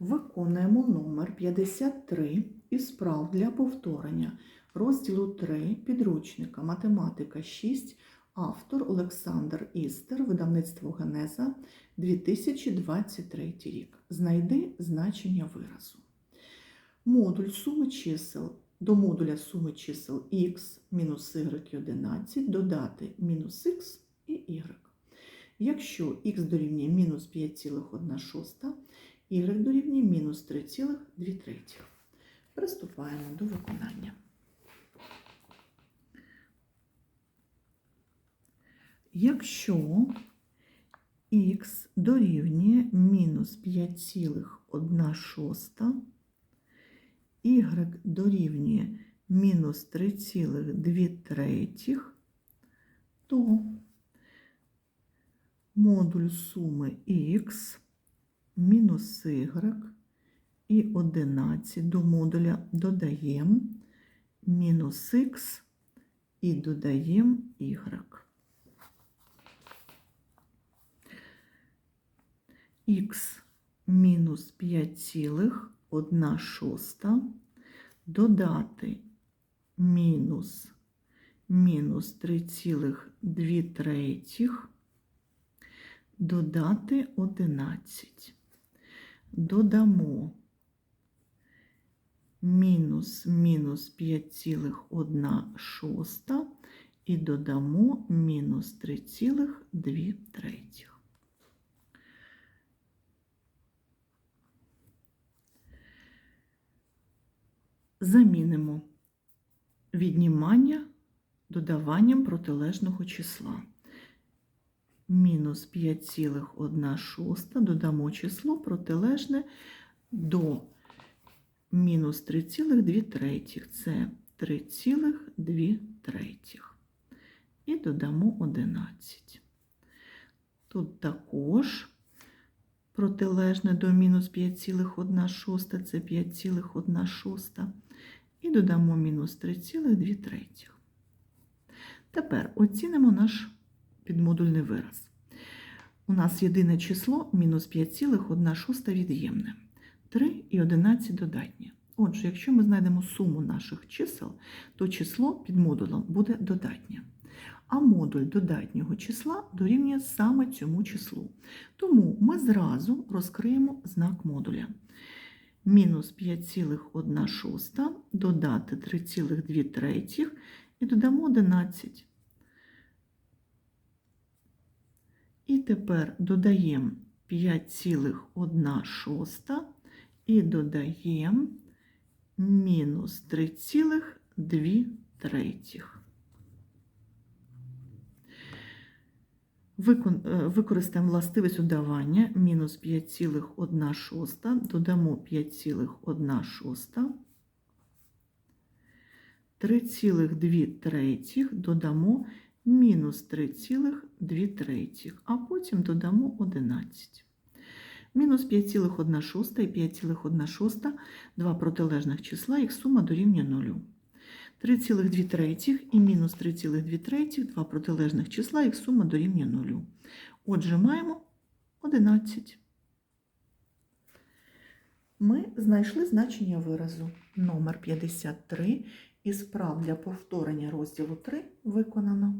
Виконуємо номер 53 із справ для повторення розділу 3 підручника Математика 6, автор Олександр Істер, видавництво Генеза 2023 рік. Знайди значення виразу. Модуль суми чисел до модуля суми чисел x мінус y і 11 додати мінус x і y. Якщо х дорівнює мінус 5,1 y дорівнює мінус 3,2. Приступаємо до виконання. Якщо х дорівнює мінус 5,1, y дорівнює мінус 3,2, то модуль суми х мінус y і 11 до модуля додаємо мінус х і додаємо y. х мінус 5,1 додати мінус мінус 3,2 третіх додати 11. Додамо мінус мінус 5,1 і додамо мінус 3,2 третіх. Замінимо віднімання додаванням протилежного числа. Мінус 5,1 додамо число протилежне до мінус 3,2 третіх. Це 3,2 третіх. І додамо 11. Тут також протилежне до мінус 5,1 це 5,1 і додамо мінус 3,2 третіх. Тепер оцінимо наш підмодульний вираз. У нас єдине число мінус 5,1 від'ємне. 3 і 11 додатнє. Отже, якщо ми знайдемо суму наших чисел, то число під модулем буде додатнє. А модуль додатнього числа дорівнює саме цьому числу. Тому ми зразу розкриємо знак модуля. Мінус 5,1 додати 3,2 третіх і додамо 11. І тепер додаємо 5,1 шоста і додаємо мінус 3,2 третіх. Використаємо властивість додавання мінус 5,1 додамо 5,1 3,2 третіх додамо мінус 3,2 третіх, а потім додамо 11. Мінус 5,1 і 5,1 два протилежних числа, їх сума дорівнює 0. 3,2 третіх і мінус 3,2 третіх, два протилежних числа, їх сума дорівнює 0. Отже, маємо 11. Ми знайшли значення виразу номер 53 і справ для повторення розділу 3 виконано.